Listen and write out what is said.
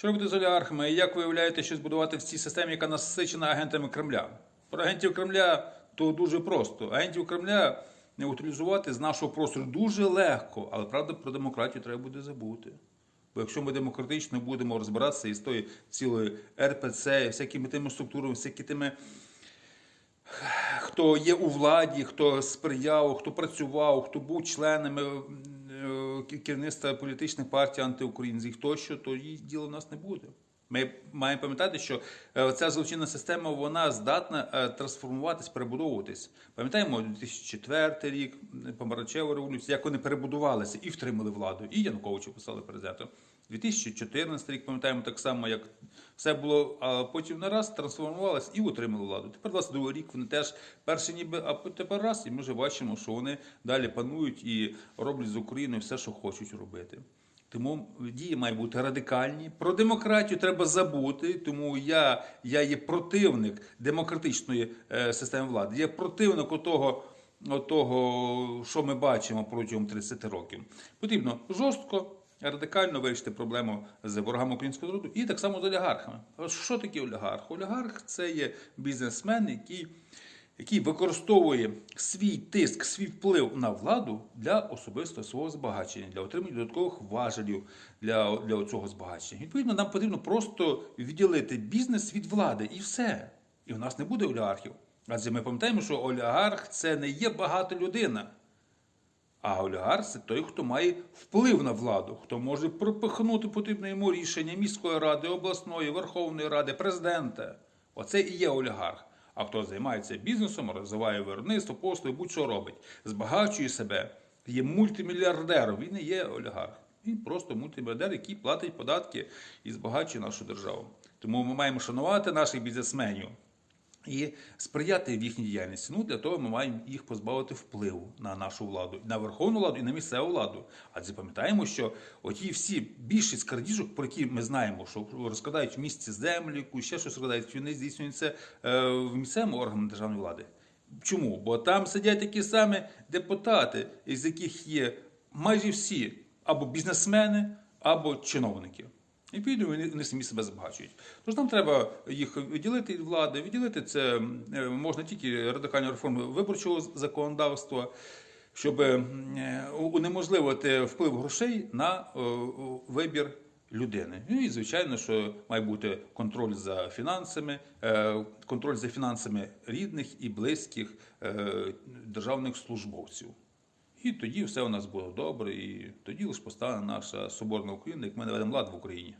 Що робити з олігархами і як виявляєте, що збудувати в цій системі, яка насичена агентами Кремля? Про агентів Кремля то дуже просто. Агентів Кремля не утилізувати з нашого простору дуже легко, але правда про демократію треба буде забути. Бо якщо ми демократично будемо розбиратися із тої цілої РПЦ, всякими тими структурами, всякі тими хто є у владі, хто сприяв, хто працював, хто був членами керівництва політичних партій антиукраїнських тощо, то її діла в нас не буде. Ми маємо пам'ятати, що е, ця злочинна система вона здатна е, трансформуватись, перебудовуватись. Пам'ятаємо 2004 рік, помаранчева революція, як вони перебудувалися і втримали владу, і Януковича писали президентом. 2014 рік пам'ятаємо так само, як все було, а потім нараз трансформувалось і утримали владу. Тепер 22 рік вони теж перші ніби, а тепер раз, і ми вже бачимо, що вони далі панують і роблять з Україною все, що хочуть робити. Тому дії мають бути радикальні. Про демократію треба забути. Тому я, я є противник демократичної е, системи влади. Я противник отого, отого, що ми бачимо протягом 30 років. Потрібно жорстко. Радикально вирішити проблему з ворогами українського народу і так само з олігархами. Що таке олігарх? Олігарх це є бізнесмен, який, який використовує свій тиск, свій вплив на владу для особистого свого збагачення, для отримання додаткових важелів для, для цього збагачення. Відповідно, нам потрібно просто відділити бізнес від влади і все. І у нас не буде олігархів. Адже ми пам'ятаємо, що олігарх це не є багата людина. А олігарх це той, хто має вплив на владу, хто може пропихнути потрібне йому рішення міської ради, обласної, Верховної Ради, президента. Оце і є олігарх. А хто займається бізнесом, розвиває виробництво, послуги, будь-що робить, збагачує себе, є мультимільярдером. Він не є олігарх. Він просто мультимільярдер, який платить податки і збагачує нашу державу. Тому ми маємо шанувати наших бізнесменів і сприяти в їхній діяльності. Ну для того ми маємо їх позбавити впливу на нашу владу, на верховну владу і на місцеву владу. Адже пам'ятаємо, що оті всі більшість крадіжок, про які ми знаємо, що розкрадають в місті землю, ще щось розкрадають, вони здійснюються е, в місцевому органі державної влади. Чому? Бо там сидять такі самі депутати, із яких є майже всі або бізнесмени, або чиновники. І відповідно вони, самі себе збагачують. Тож нам треба їх відділити від влади. Відділити це е, можна тільки радикальні реформи виборчого законодавства, щоб е, унеможливити вплив грошей на вибір людини. Ну і звичайно, що має бути контроль за фінансами, е, контроль за фінансами рідних і близьких державних службовців. І тоді все у нас було добре, і тоді уж постане наша соборна Україна, як ми наведемо лад в Україні.